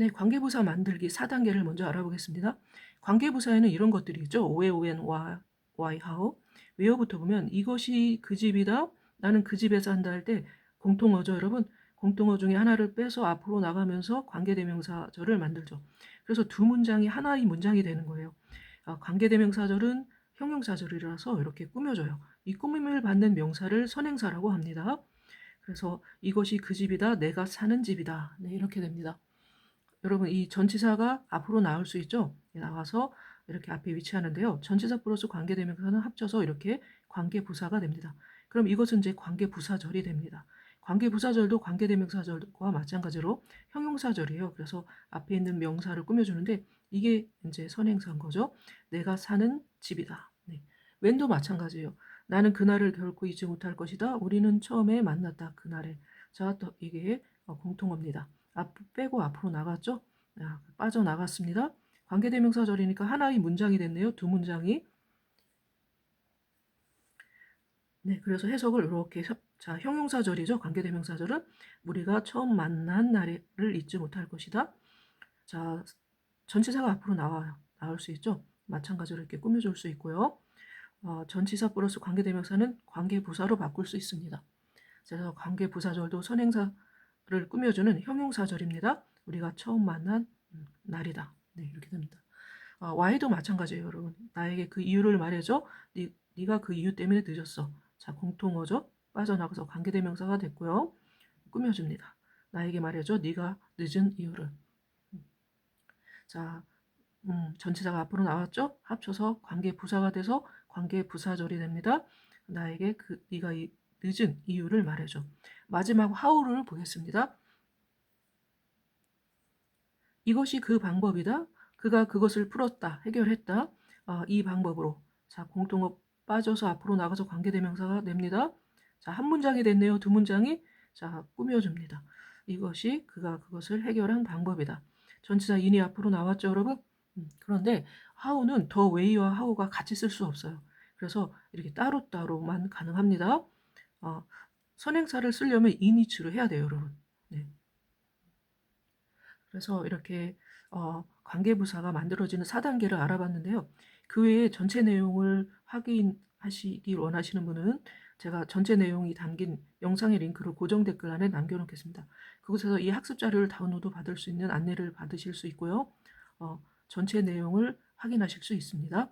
네, 관계부사 만들기 4단계를 먼저 알아보겠습니다. 관계부사에는 이런 것들이 있죠. where, when, why, how. where부터 보면 이것이 그 집이다. 나는 그 집에서 한다 할 때 공통어죠, 여러분. 공통어 중에 하나를 빼서 앞으로 나가면서 관계대명사절을 만들죠. 그래서 두 문장이 하나의 문장이 되는 거예요. 아, 관계대명사절은 형용사절이라서 이렇게 꾸며져요. 이 꾸밈을 받는 명사를 선행사라고 합니다. 그래서 이것이 그 집이다. 내가 사는 집이다. 네, 이렇게 됩니다. 여러분 이 전치사가 앞으로 나올 수 있죠. 나와서 이렇게 앞에 위치하는데요. 전치사 플러스 관계대명사는 합쳐서 이렇게 관계부사가 됩니다. 그럼 이것은 이제 관계부사절이 됩니다. 관계부사절도 관계대명사절과 마찬가지로 형용사절이에요. 그래서 앞에 있는 명사를 꾸며주는데 이게 이제 선행사인 거죠. 내가 사는 집이다. 네. 웬도 마찬가지예요. 나는 그날을 결코 잊지 못할 것이다. 우리는 처음에 만났다. 그날에. 자, 또 이게 어, 공통어입니다. 앞 빼고 앞으로 나갔죠? 아, 빠져나갔습니다. 관계대명사절이니까 하나의 문장이 됐네요. 두 문장이. 네, 그래서 해석을 이렇게 혀- 자 형용사절이죠. 관계대명사절은 우리가 처음 만난 날을 잊지 못할 것이다. 자 전치사가 앞으로 나와요. 나올 수 있죠. 마찬가지로 이렇게 꾸며줄 수 있고요. 어, 전치사 플러스 관계대명사는 관계부사로 바꿀 수 있습니다. 그래서 관계부사절도 선행사 를 꾸며주는 형용사절입니다. 우리가 처음 만난 음, 날이다. 네, 이렇게 됩니다. 어, Y도 마찬가지예요, 여러분. 나에게 그 이유를 말해줘. 네, 네가 그 이유 때문에 늦었어. 자, 공통어죠. 빠져나가서 관계대명사가 됐고요. 꾸며줍니다. 나에게 말해줘. 네가 늦은 이유를. 음. 자, 음, 전치사가 앞으로 나왔죠? 합쳐서 관계 부사가 돼서 관계 부사절이 됩니다. 나에게 그 네가 이, 늦은 이유를 말해줘. 마지막 how를 보겠습니다. 이것이 그 방법이다. 그가 그것을 풀었다. 해결했다. 아, 이 방법으로. 자, 공통어 빠져서 앞으로 나가서 관계대명사가 됩니다. 자, 한 문장이 됐네요. 두 문장이. 자, 꾸며줍니다. 이것이 그가 그것을 해결한 방법이다. 전치사 인이 앞으로 나왔죠, 여러분? 음, 그런데 how는 더 way와 how가 같이 쓸 수 없어요. 그래서 이렇게 따로따로만 가능합니다. 어, 선행사를 쓰려면 in이치로 해야 돼요, 여러분. 네. 그래서 이렇게 어, 관계부사가 만들어지는 4단계를 알아봤는데요. 그 외에 전체 내용을 확인하시길 원하시는 분은 제가 전체 내용이 담긴 영상의 링크를 고정 댓글란에 남겨놓겠습니다. 그곳에서 이 학습 자료를 다운로드 받을 수 있는 안내를 받으실 수 있고요. 어, 전체 내용을 확인하실 수 있습니다.